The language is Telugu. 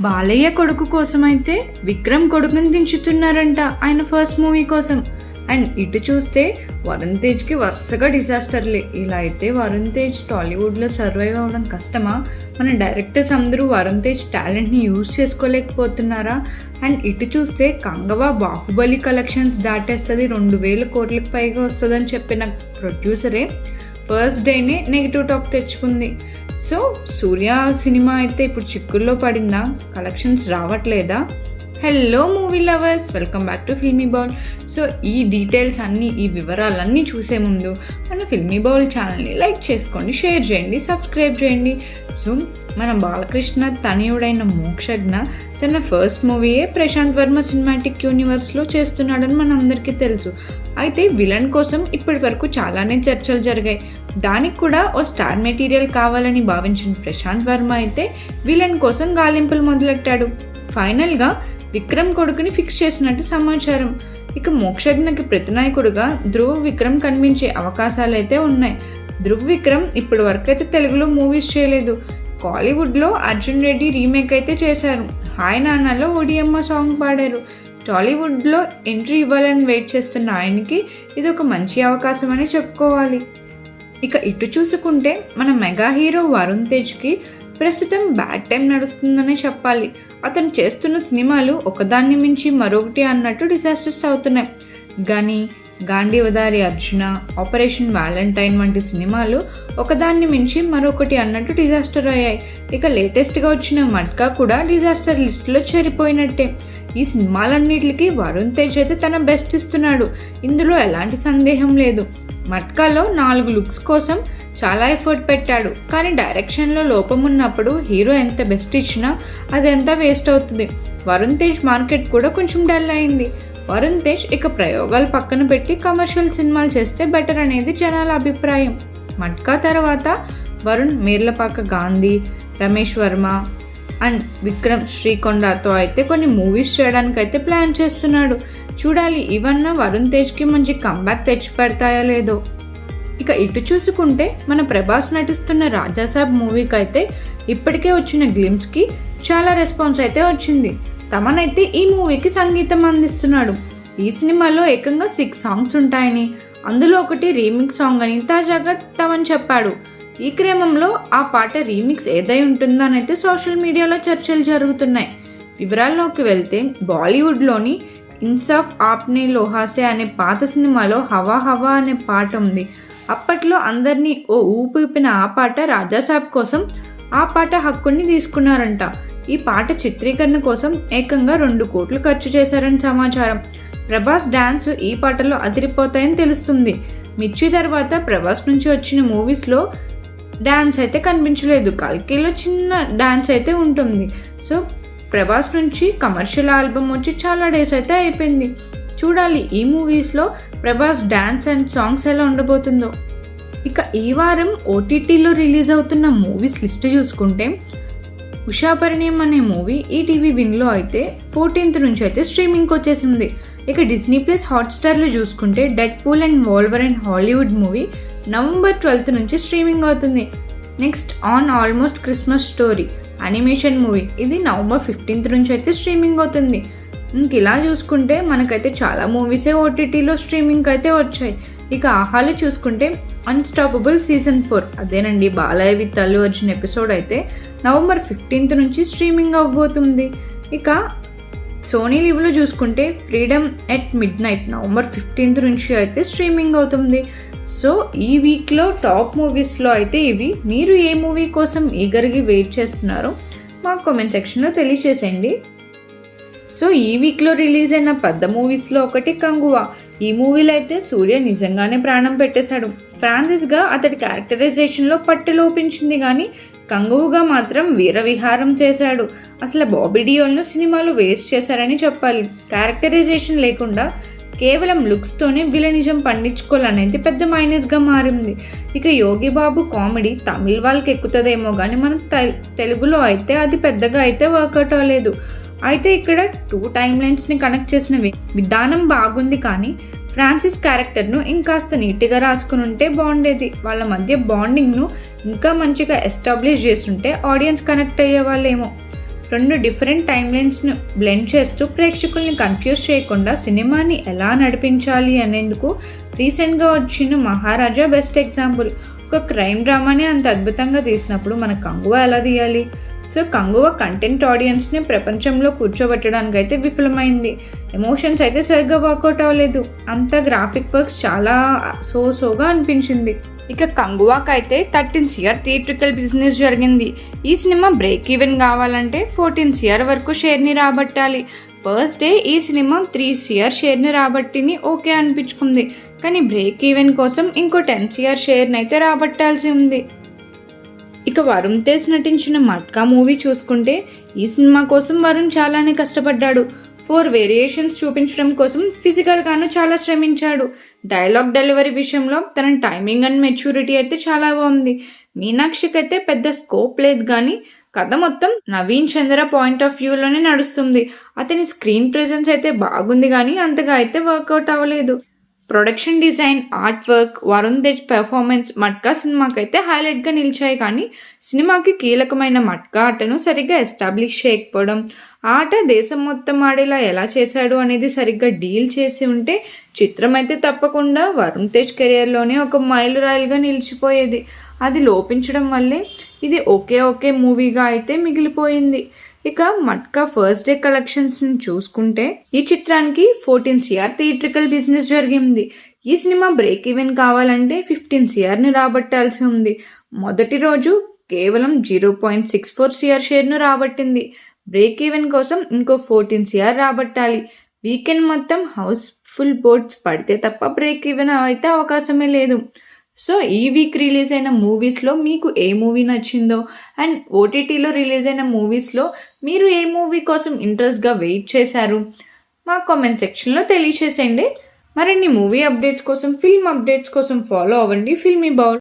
బాలయ్య కొడుకు కోసం అయితే విక్రమ్ కొడుకుని దించుతున్నారంట ఆయన ఫస్ట్ మూవీ కోసం. అండ్ ఇటు చూస్తే వరుణ్ తేజ్కి వరుసగా డిజాస్టర్లే ఇలా అయితే వరుణ్ తేజ్ టాలీవుడ్లో సర్వైవ్ అవ్వడం కష్టమా? మన డైరెక్టర్స్ అందరూ వరుణ్ తేజ్ టాలెంట్ని యూజ్ చేసుకోలేకపోతున్నారా? అండ్ ఇటు చూస్తే కంగవా బాహుబలి కలెక్షన్స్ దాటేస్తుంది. రెండు వేల కోట్లకు పైగా వస్తుందని చెప్పిన ప్రొడ్యూసరే ఫస్ట్ డేనే నెగిటివ్ టాక్ తెచ్చుకుంది. సో సూర్య సినిమా అయితే ఇప్పుడు చిక్కుల్లో పడిందా? కలెక్షన్స్ రావట్లేదా? Hello movie lovers welcome back to filmy bowl so ఈ డీటెయిల్స్ అన్నీ ఈ వివరాలన్నీ చూసే ముందు మన ఫిల్మీ బౌల్ ఛానల్ని లైక్ చేసుకోండి షేర్ చేయండి సబ్స్క్రైబ్ చేయండి. సో మన బాలకృష్ణ తనయుడైన మోక్షజ్ఞ తన ఫస్ట్ మూవీయే ప్రశాంత్ వర్మ సినిమాటిక్ యూనివర్స్లో చేస్తున్నాడని మనందరికీ తెలుసు. అయితే విలన్ కోసం ఇప్పటి వరకు చాలానే చర్చలు జరిగాయి. దానికి కూడా ఓ స్టార్ మెటీరియల్ కావాలని భావించిన ప్రశాంత్ వర్మ అయితే విలన్ కోసం గాలింపులు మొదలెట్టాడు. ఫైనల్గా విక్రమ్ కొడుకుని ఫిక్స్ చేసినట్టు సమాచారం. ఇక మోక్షజ్ఞకి ప్రతినాయకుడుగా ధ్రువ విక్రమ్ కనిపించే అవకాశాలు అయితే ఉన్నాయి. ధ్రువ్ విక్రమ్ ఇప్పటి వరకు అయితే తెలుగులో మూవీస్ చేయలేదు. కాలీవుడ్లో అర్జున్ రెడ్డి రీమేక్ అయితే చేశారు. హాయ్ నాన్నలో ఒడియమ్మ సాంగ్ పాడారు. టాలీవుడ్లో ఎంట్రీ ఇవ్వాలని వెయిట్ చేస్తున్న ఆయనకి ఇది ఒక మంచి అవకాశం అని చెప్పుకోవాలి. ఇక ఇటు చూసుకుంటే మన మెగా హీరో వరుణ్ తేజ్కి ప్రస్తుతం బ్యాడ్ టైం నడుస్తుందనే చెప్పాలి. అతను చేస్తున్న సినిమాలు ఒకదాన్ని మించి మరొకటి అన్నట్టు డిజాస్టర్స్ అవుతున్నాయి. కానీ గాంధీవదారి అర్జున ఆపరేషన్ వ్యాలంటైన్ వంటి సినిమాలు ఒకదాన్ని మించి మరొకటి అన్నట్టు డిజాస్టర్ అయ్యాయి. ఇక లేటెస్ట్గా వచ్చిన మట్కా కూడా డిజాస్టర్ లిస్టులో చేరిపోయినట్టే. ఈ సినిమాలన్నిటికీ వరుణ్ తేజ్ అయితే తన బెస్ట్ ఇస్తున్నాడు. ఇందులో ఎలాంటి సందేహం లేదు. మట్కాలో నాలుగు లుక్స్ కోసం చాలా ఎఫర్ట్ పెట్టాడు. కానీ డైరెక్షన్లో లోపం ఉన్నప్పుడు హీరో ఎంత బెస్ట్ ఇచ్చినా అది ఎంత వేస్ట్ అవుతుంది. వరుణ్ తేజ్ మార్కెట్ కూడా కొంచెం డల్ అయింది. వరుణ్ తేజ్ ఇక ప్రయోగాలు పక్కన పెట్టి కమర్షియల్ సినిమాలు చేస్తే బెటర్ అనేది జనాల అభిప్రాయం. మట్కా తర్వాత వరుణ్ మేర్లపాక గాంధీ రమేష్ వర్మ అండ్ విక్రమ్ శ్రీకొండతో అయితే కొన్ని మూవీస్ చేయడానికి అయితే ప్లాన్ చేస్తున్నాడు. చూడాలి ఇవన్నా వరుణ్ తేజ్కి మంచి కంబ్యాక్ తెచ్చిపెడతాయా లేదో. ఇక ఇటు చూసుకుంటే మన ప్రభాస్ నటిస్తున్న రాజాసాబ్ మూవీకి అయితే ఇప్పటికే వచ్చిన గ్లిమ్స్కి చాలా రెస్పాన్స్ అయితే వచ్చింది. తమనైతే ఈ మూవీకి సంగీతం అందిస్తున్నాడు. ఈ సినిమాలో ఏకంగా సిక్స్ సాంగ్స్ ఉంటాయని అందులో ఒకటి రీమిక్స్ సాంగ్ అని తాజాగా తమన్ చెప్పాడు. ఈ క్రమంలో ఆ పాట రీమిక్స్ ఏదై ఉంటుందని అయితే సోషల్ మీడియాలో చర్చలు జరుగుతున్నాయి. వివరాల్లోకి వెళ్తే బాలీవుడ్లోని ఇన్సాఫ్ ఆప్నే లోహాసే అనే పాత సినిమాలో హవా హవా అనే పాట ఉంది. అప్పట్లో అందరినీ ఓ ఊపి ఊపిన ఆ పాట రాజాసాబ్ కోసం ఆ పాట హక్కుని తీసుకున్నారంట. ఈ పాట చిత్రీకరణ కోసం ఏకంగా రెండు కోట్లు ఖర్చు చేశారని సమాచారం. ప్రభాస్ డ్యాన్స్ ఈ పాటలో అదిరిపోతాయని తెలుస్తుంది. మిర్చి తర్వాత ప్రభాస్ నుంచి వచ్చిన మూవీస్లో డ్యాన్స్ అయితే కనిపించలేదు. కల్కిలో చిన్న డ్యాన్స్ అయితే ఉంటుంది. సో ప్రభాస్ నుంచి కమర్షియల్ ఆల్బమ్ వచ్చి చాలా డేస్ అయితే అయిపోయింది. చూడాలి ఈ మూవీస్లో ప్రభాస్ డ్యాన్స్ అండ్ సాంగ్స్ ఎలా ఉండబోతుందో. ఇక ఈ వారం ఓటీటీలో రిలీజ్ అవుతున్న మూవీస్ లిస్ట్ చూసుకుంటే ఉషాపరిణయం అనే మూవీ ఈ టీవీ విన్లో అయితే ఫోర్టీన్త్ నుంచి అయితే స్ట్రీమింగ్కి వచ్చేసింది. ఇక డిస్నీ ప్లస్ హాట్స్టార్లో చూసుకుంటే Deadpool and Wolverine and Hollywood movie November twelfth నుంచి స్ట్రీమింగ్ అవుతుంది. Next on almost Christmas story animation movie ఇది నవంబర్ ఫిఫ్టీన్త్ నుంచి అయితే స్ట్రీమింగ్ అవుతుంది. ఇంక ఇలా చూసుకుంటే మనకైతే చాలా మూవీసే ఓటీటీలో స్ట్రీమింగ్ అయితే వచ్చాయి. ఇక ఆహాలో చూసుకుంటే అన్స్టాపబుల్ సీజన్ ఫోర్ అదేనండి బాలయ్య విత్ అల్లు అర్జున్ ఎపిసోడ్ అయితే నవంబర్ ఫిఫ్టీన్త్ నుంచి స్ట్రీమింగ్ అవ్వబోతుంది ఇక సోనీ లీవ్లో చూసుకుంటే freedom at midnight November fifteenth నుంచి అయితే స్ట్రీమింగ్ అవుతుంది. సో ఈ వీక్లో టాప్ మూవీస్లో అయితే ఇవి. మీరు ఏ మూవీ కోసం ఈగర్గా వెయిట్ చేస్తున్నారో మా కామెంట్ సెక్షన్లో తెలియచేసేయండి. సో ఈ వీక్లో రిలీజ్ అయిన పెద్ద మూవీస్లో ఒకటి కంగువా. ఈ మూవీలో అయితే సూర్య నిజంగానే ప్రాణం పెట్టేశాడు. ఫ్రాన్సిస్గా అతడి క్యారెక్టరైజేషన్లో పట్టు లోపించింది కానీ కంగువుగా మాత్రం వీరవిహారం చేశాడు. అసలు బాబీ డియోల్ను సినిమాలో వేస్ట్ చేశారని చెప్పాలి. క్యారెక్టరైజేషన్ లేకుండా కేవలం లుక్స్తోనే విలనిజం పండించుకోవాలనేది పెద్ద మైనస్గా మారింది. ఇక యోగి బాబు కామెడీ తమిళ్ వాళ్ళకి ఎక్కుతుందేమో కానీ మన తెలుగులో అయితే అది పెద్దగా అయితే వర్కౌట్ అవ్వలేదు. అయితే ఇక్కడ టూ టైమ్ లైన్స్ని కనెక్ట్ చేసిన విధానం బాగుంది కానీ ఫ్రాన్సిస్ క్యారెక్టర్ను ఇంకాస్త నీట్గా రాసుకుని ఉంటే బాగుండేది. వాళ్ళ మధ్య బాండింగ్ను ఇంకా మంచిగా ఎస్టాబ్లిష్ చేస్తుంటే ఆడియన్స్ కనెక్ట్ అయ్యే వాళ్ళేమో రెండు డిఫరెంట్ టైమ్ లైన్స్ను బ్లెండ్ చేస్తూ ప్రేక్షకుల్ని కన్ఫ్యూజ్ చేయకుండా సినిమాని ఎలా నడిపించాలి అనేందుకు రీసెంట్గా వచ్చిన మహారాజా బెస్ట్ ఎగ్జాంపుల్. ఒక క్రైమ్ డ్రామాని అంత అద్భుతంగా తీసినప్పుడు మన కంగువ ఎలా తీయాలి? సో కంగువ కంటెంట్ ఆడియన్స్ని ప్రపంచంలో కూర్చోబెట్టడానికి అయితే విఫలమైంది. ఎమోషన్స్ అయితే సరిగ్గా వర్కౌట్ అవ్వలేదు. అంత గ్రాఫిక్ వర్క్స్ చాలా సో సోగా అనిపించింది. ఇక కంగువాకి అయితే థర్టీన్ సిఆర్ థియేట్రికల్ బిజినెస్ జరిగింది. ఈ సినిమా బ్రేక్ ఈవెన్ కావాలంటే ఫోర్టీన్ సిఆర్ వరకు షేర్ని రాబట్టాలి. ఫస్ట్ డే ఈ సినిమా త్రీ సిఆర్ షేర్ని రాబట్టిని ఓకే అనిపించుకుంది. కానీ బ్రేక్ ఈవెన్ కోసం ఇంకో టెన్ సిఆర్ షేర్ని అయితే రాబట్టాల్సి ఉంది. ఇక వరుణ్ తేజ్ నటించిన మట్కా మూవీ చూసుకుంటే ఈ సినిమా కోసం వరుణ్ చాలానే కష్టపడ్డాడు. ఫోర్ వేరియేషన్స్ చూపించడం కోసం ఫిజికల్గాను చాలా శ్రమించాడు. డైలాగ్ డెలివరీ విషయంలో తన టైమింగ్ అండ్ మెచ్యూరిటీ అయితే చాలా బాగుంది. మీనాక్షికి అయితే పెద్ద స్కోప్ లేదు కానీ కథ మొత్తం నవీన్ చంద్ర పాయింట్ ఆఫ్ వ్యూలోనే నడుస్తుంది. అతని స్క్రీన్ ప్రెజెన్స్ అయితే బాగుంది కానీ అంతగా అయితే వర్కౌట్ అవ్వలేదు. Production design art work Varun Tej performance Matka సినిమాకి అయితే హైలైట్గా నిలిచాయి కానీ సినిమాకి కీలకమైన మట్కా ఆటను సరిగ్గా ఎస్టాబ్లిష్ చేయకపోవడం ఆట దేశం మొత్తం ఆడేలా ఎలా చేశాడు అనేది సరిగ్గా డీల్ చేసి ఉంటే చిత్రం అయితే తప్పకుండా వరుణ్ తేజ్ కెరియర్లోనే ఒక మైలురాయిలుగా నిలిచిపోయేది. అది లోపించడం వల్లే ఇది ఒకే ఒకే మూవీగా అయితే మిగిలిపోయింది. ఇక మట్కా ఫస్ట్ డే కలెక్షన్స్ని చూసుకుంటే ఈ చిత్రానికి ఫోర్టీన్ సిఆర్ థియేట్రికల్ బిజినెస్ జరిగింది. ఈ సినిమా బ్రేక్ ఈవెన్ కావాలంటే ఫిఫ్టీన్ సిఆర్ని రాబట్టాల్సి ఉంది. మొదటి రోజు కేవలం zero point six four CR షేర్ను రాబట్టింది. బ్రేక్ ఈవెన్ కోసం ఇంకో ఫోర్టీన్ సిఆర్ రాబట్టాలి. వీకెండ్ మొత్తం హౌస్ ఫుల్ బోర్డ్స్ పడితే తప్ప బ్రేక్ ఈవెన్ అయితే అవకాశమే లేదు. సో ఈ వీక్ రిలీజ్ అయిన మూవీస్లో మీకు ఏ మూవీ నచ్చిందో? అండ్ ఓటీటీలో రిలీజ్ అయిన మూవీస్లో మీరు ఏ మూవీ కోసం ఇంట్రెస్ట్గా వెయిట్ చేశారు? మా కామెంట్ సెక్షన్లో తెలియచేసేయండి. మరిన్ని మూవీ అప్డేట్స్ కోసం ఫిల్మ్ అప్డేట్స్ కోసం ఫాలో అవ్వండి. Filmy Bowl